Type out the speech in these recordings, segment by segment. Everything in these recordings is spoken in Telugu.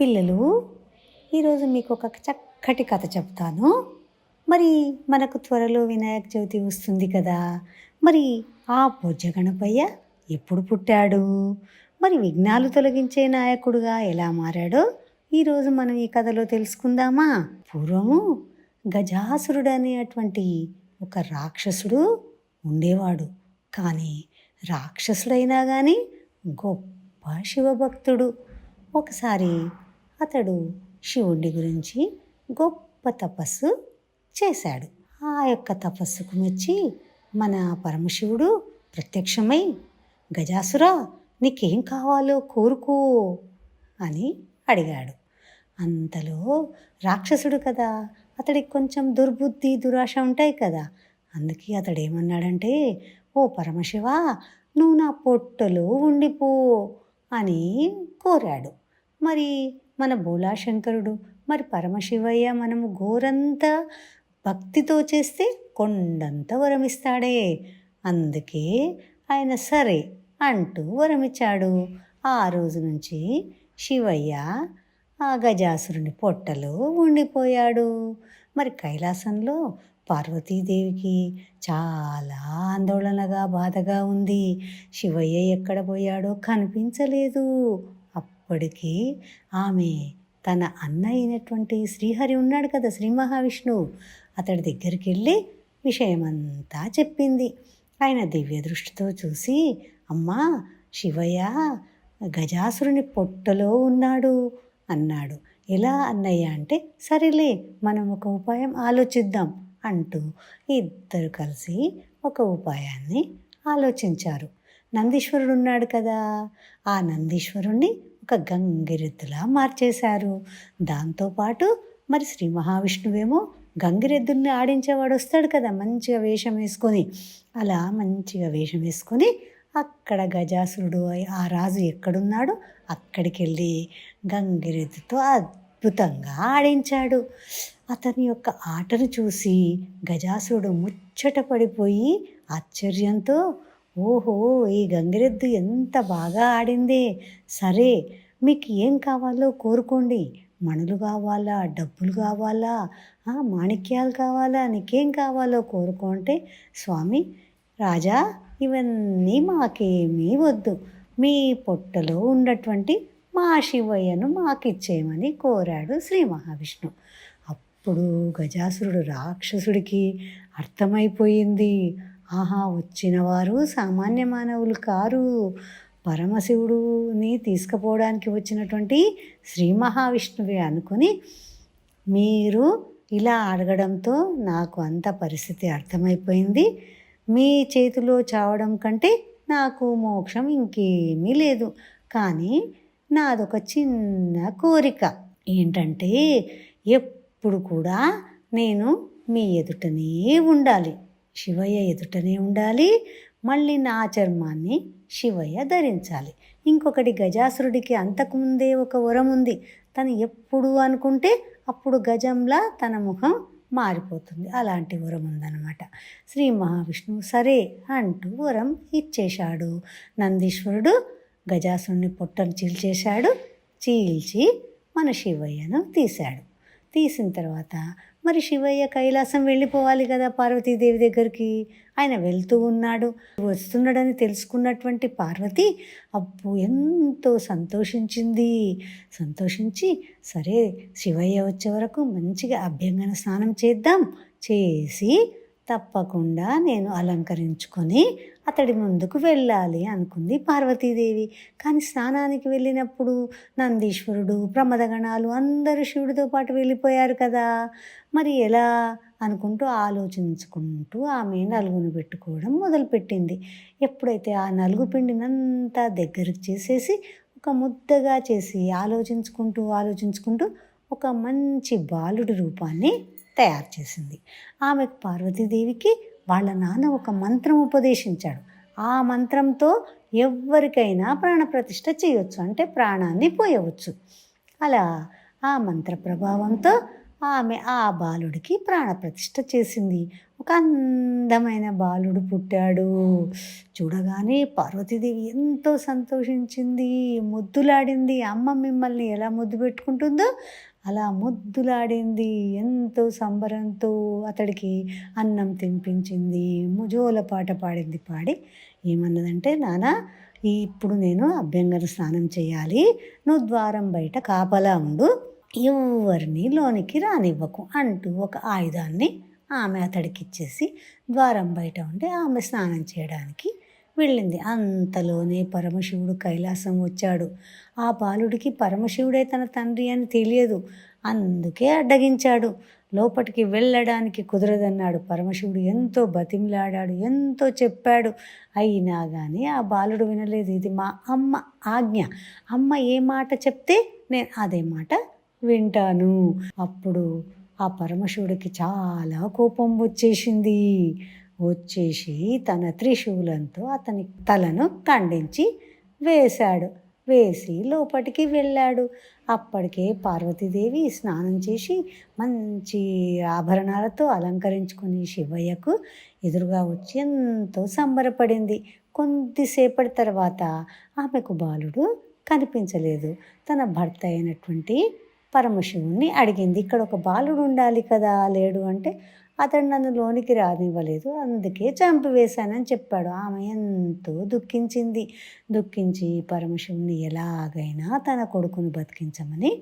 పిల్లలు ఈరోజు మీకు ఒక చక్కటి కథ చెప్తాను. మరి మనకు త్వరలో వినాయక చవితి వస్తుంది కదా. మరి ఆ బొజ్జ గణపయ్య ఎప్పుడు పుట్టాడు? మరి విఘ్నాలు తొలగించే నాయకుడుగా ఎలా మారాడో ఈరోజు మనం ఈ కథలో తెలుసుకుందామా? పూర్వము గజాసురుడు అనేటువంటి ఒక రాక్షసుడు ఉండేవాడు. కానీ రాక్షసుడైనా కానీ గొప్ప శివభక్తుడు. ఒకసారి అతడు శివుడి గురించి గొప్ప తపస్సు చేశాడు. ఆ యొక్క తపస్సుకు మెచ్చి మన పరమశివుడు ప్రత్యక్షమై గజాసురా నీకేం కావాలో కోరుకో అని అడిగాడు. అంతలో రాక్షసుడు కదా అతడికి కొంచెం దుర్బుద్ధి దురాశ ఉంటాయి కదా అందుకే అతడు ఏమన్నాడంటే ఓ పరమశివ నువ్వు నా పొట్టలో ఉండిపో అని కోరాడు. మరి మన భోళాశంకరుడు మరి పరమశివయ్య మనము ఘోరంత భక్తితో చేస్తే కొండంత వరమిస్తాడే. అందుకే ఆయన సరే అంటూ వరమిచ్చాడు. ఆ రోజు నుంచి శివయ్య ఆ గజాసురుని పొట్టలో ఉండిపోయాడు. మరి కైలాసంలో పార్వతీదేవికి చాలా ఆందోళనగా బాధగా ఉంది. శివయ్య ఎక్కడ పోయాడో కనిపించలేదు. అప్పటికి ఆమె తన అన్న అయినటువంటి శ్రీహరి ఉన్నాడు కదా శ్రీ మహావిష్ణువు. అతడి దగ్గరికి వెళ్ళి విషయమంతా చెప్పింది. ఆయన దివ్య దృష్టితో చూసి అమ్మా శివయ్య గజాసురుని పొట్టలో ఉన్నాడు అన్నాడు. ఎలా అన్నయ్య అంటే సరేలే మనం ఒక ఉపాయం ఆలోచిద్దాం అంటూ ఇద్దరు కలిసి ఒక ఉపాయాన్ని ఆలోచించారు. నందీశ్వరుడు ఉన్నాడు కదా ఆ నందీశ్వరుణ్ణి ఒక గంగిరెద్దులా మార్చేశారు. దాంతోపాటు మరి శ్రీ మహావిష్ణువేమో గంగిరెద్దుల్ని ఆడించేవాడు వస్తాడు కదా మంచిగా వేషం వేసుకొని. అలా మంచిగా వేషం వేసుకొని అక్కడ గజాసురుడు ఆ రాజు ఎక్కడున్నాడో అక్కడికి వెళ్ళి గంగిరెద్దుతో అద్భుతంగా ఆడించాడు. అతని యొక్క ఆటను చూసి గజాసురుడు ముచ్చట పడిపోయి ఆశ్చర్యంతో ఓహో ఈ గంగిరెద్దు ఎంత బాగా ఆడిందే. సరే మీకు ఏం కావాలో కోరుకోండి. మణులు కావాలా డబ్బులు కావాలా మాణిక్యాలు కావాలా నీకేం కావాలో కోరుకుంటే స్వామి రాజా ఇవన్నీ మాకేమీ వద్దు. మీ పొట్టలో ఉన్నటువంటి మా శివయ్యను మాకిచ్చేయమని కోరాడు శ్రీ మహావిష్ణు. అప్పుడు గజాసురుడు రాక్షసుడికి అర్థమైపోయింది. ఆహా వచ్చిన వారు సామాన్య మానవులు కారు. పరమశివుడుని తీసుకుపోవడానికి వచ్చినటువంటి శ్రీ మహావిష్ణువే అనుకుని మీరు ఇలా అడగడంతో నాకు అంత పరిస్థితి అర్థమైపోయింది. మీ చేతిలో చావడం కంటే నాకు మోక్షం ఇంకేమీ లేదు. కానీ నాదొక చిన్న కోరిక ఏంటంటే ఎప్పుడు కూడా నేను మీ ఎదుటనే ఉండాలి. శివయ్య ఎదుటనే ఉండాలి మళ్ళీ నా చర్మాన్ని శివయ్య ధరించాలి. ఇంకొకటి గజాసురుడికి అంతకుముందే ఒక వరం ఉంది. తను ఎప్పుడు అనుకుంటే అప్పుడు గజంలా తన ముఖం మారిపోతుంది. అలాంటి వరం ఉందన్నమాట. శ్రీ మహావిష్ణువు సరే అంటూ వరం ఇచ్చేశాడు. నందీశ్వరుడు గజాసురుని పొట్టను చీల్చేశాడు. చీల్చి మన శివయ్యను తీశాడు. తీసిన తర్వాత మరి శివయ్య కైలాసం వెళ్ళిపోవాలి కదా పార్వతీదేవి దగ్గరికి? ఆయన వెళ్తూ ఉన్నాడు. వస్తున్నాడని తెలుసుకున్నటువంటి పార్వతి అబ్బో ఎంతో సంతోషించింది. సంతోషించి సరే శివయ్య వచ్చే వరకు మంచిగా అభ్యంగన స్నానం చేద్దాం చేసి తప్పకుండా నేను అలంకరించుకొని అతడి ముందుకు వెళ్ళాలి అనుకుంది పార్వతీదేవి. కానీ స్నానానికి వెళ్ళినప్పుడు నందీశ్వరుడు ప్రమదగణాలు అందరూ శివుడితో పాటు వెళ్ళిపోయారు కదా. మరి ఎలా అనుకుంటూ ఆలోచించుకుంటూ ఆమె నలుగును పెట్టుకోవడం మొదలుపెట్టింది. ఎప్పుడైతే ఆ నలుగు పిండినంతా దగ్గరకు చేసేసి ఒక ముద్దగా చేసి ఆలోచించుకుంటూ ఆలోచించుకుంటూ ఒక మంచి బాలుడి రూపాన్ని తయారు చేసింది. ఆమెకు పార్వతీదేవికి వాళ్ళ నాన్న ఒక మంత్రం ఉపదేశించాడు. ఆ మంత్రంతో ఎవరికైనా ప్రాణప్రతిష్ఠ చేయొచ్చు అంటే ప్రాణాన్ని పోయవచ్చు. అలా ఆ మంత్ర ప్రభావంతో ఆమె ఆ బాలుడికి ప్రాణప్రతిష్ఠ చేసింది. ఒక అందమైన బాలుడు పుట్టాడు. చూడగానే పార్వతీదేవి ఎంతో సంతోషించింది ముద్దులాడింది. అమ్మ మిమ్మల్ని ఎలా ముద్దు పెట్టుకుంటుందో అలా ముద్దులాడింది. ఎంతో సంబరంతో అతడికి అన్నం తినిపించింది. ముజోల పాట పాడింది పాడి ఏమన్నదంటే నాన్న ఇప్పుడు నేను అభ్యంగన స్నానం చేయాలి. నువ్వు ద్వారం బయట కాపలా ఉండు. ఎవరిని లోనికి రానివ్వకు అంటూ ఒక ఆయుధాన్ని ఆమె అతడికి ఇచ్చేసి ద్వారం బయట ఉండి ఆమె స్నానం చేయడానికి వెళ్ళింది. అంతలోనే పరమశివుడు కైలాసం వచ్చాడు. ఆ బాలుడికి పరమశివుడే తన తండ్రి అని తెలియదు. అందుకే అడ్డగించాడు. లోపటికి వెళ్ళడానికి కుదరదన్నాడు. పరమశివుడు ఎంతో బతిమిలాడాడు ఎంతో చెప్పాడు. అయినా కానీ ఆ బాలుడు వినలేదు. ఇది మా అమ్మ ఆజ్ఞ. అమ్మ ఏ మాట చెప్తే నేను అదే మాట వింటాను. అప్పుడు ఆ పరమశివుడికి చాలా కోపం వచ్చేసింది. వచ్చేసి తన త్రిశూలంతో అతని తలను ఖండించి వేశాడు. వేసి లోపలికి వెళ్ళాడు. అప్పటికే పార్వతీదేవి స్నానం చేసి మంచి ఆభరణాలతో అలంకరించుకుని శివయ్యకు ఎదురుగా వచ్చి ఎంతో సంబరపడింది. కొద్దిసేపటి తర్వాత ఆమెకు బాలుడు కనిపించలేదు. తన భర్త అయినటువంటి పరమశివుణ్ణి అడిగింది. ఇక్కడ ఒక బాలుడు ఉండాలి కదా లేడు అంటే అతడు నన్ను లోనికి రానివ్వలేదు. అందుకే చంపివేశానని చెప్పాడు. ఆమె ఎంతో దుఃఖించింది. దుఃఖించి పరమశివుని ఎలాగైనా తన కొడుకును బతికించమని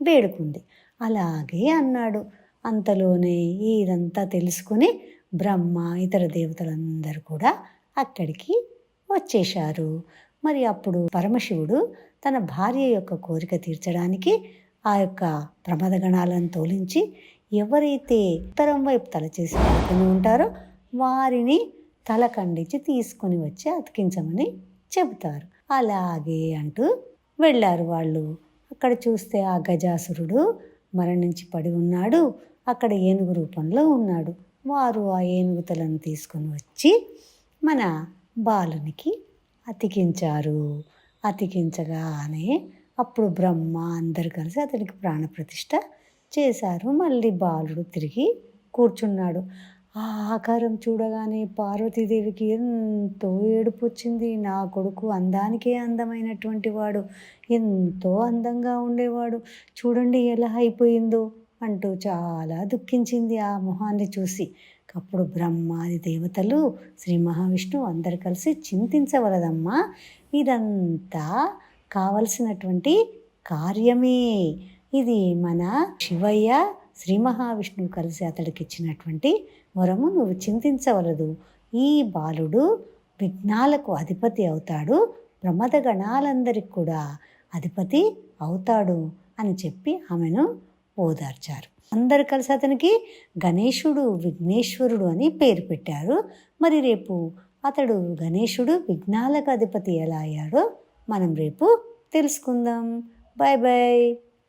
వేడుకుంది. అలాగే అన్నాడు. అంతలోనే ఇదంతా తెలుసుకుని బ్రహ్మ ఇతర దేవతలందరూ కూడా అక్కడికి వచ్చేశారు. మరి అప్పుడు పరమశివుడు తన భార్య యొక్క కోరిక తీర్చడానికి ఆ యొక్క ప్రమదగణాలను తోలించి ఎవరైతే ఉత్తరం వైపు తల చేసి పడుకుని ఉంటారో వారిని తల ఖండించి తీసుకొని వచ్చి అతికించమని చెబుతారు. అలాగే అంటూ వెళ్ళారు వాళ్ళు. అక్కడ చూస్తే ఆ గజాసురుడు మరణించి పడి ఉన్నాడు. అక్కడ ఏనుగు రూపంలో ఉన్నాడు. వారు ఆ ఏనుగు తలను తీసుకొని వచ్చి మన బాలునికి అతికించారు. అతికించగానే అప్పుడు బ్రహ్మ అందరు కలిసి అతనికి ప్రాణప్రతిష్ఠ చేశారు. మళ్ళీ బాలుడు తిరిగి కూర్చున్నాడు. ఆ ఆకారం చూడగానే పార్వతీదేవికి ఎంతో ఏడుపు వచ్చింది. నా కొడుకు అందానికే అందమైనటువంటి వాడు. ఎంతో అందంగా ఉండేవాడు. చూడండి ఎలా అయిపోయిందో అంటూ చాలా దుఃఖించింది ఆ మొహాన్ని చూసి. అప్పుడు బ్రహ్మాది దేవతలు శ్రీ మహావిష్ణువు అందరు కలిసి చింతించవలదమ్మా. ఇదంతా కావలసినటువంటి కార్యమే. ఇది మన శివయ్య శ్రీ మహావిష్ణువు కలిసి అతడికి ఇచ్చినటువంటి వరము. నువ్వు చింతించవలదు. ఈ బాలుడు విఘ్నాలకు అధిపతి అవుతాడు. ప్రమద గణాలందరికి కూడా అధిపతి అవుతాడు అని చెప్పి ఆమెను ఓదార్చారు. అందరు కలిసి అతనికి గణేశుడు విఘ్నేశ్వరుడు అని పేరు పెట్టారు. మరి రేపు అతడు గణేశుడు విఘ్నాలకు అధిపతి ఎలా అయ్యాడో మనం రేపు తెలుసుకుందాం. Bye bye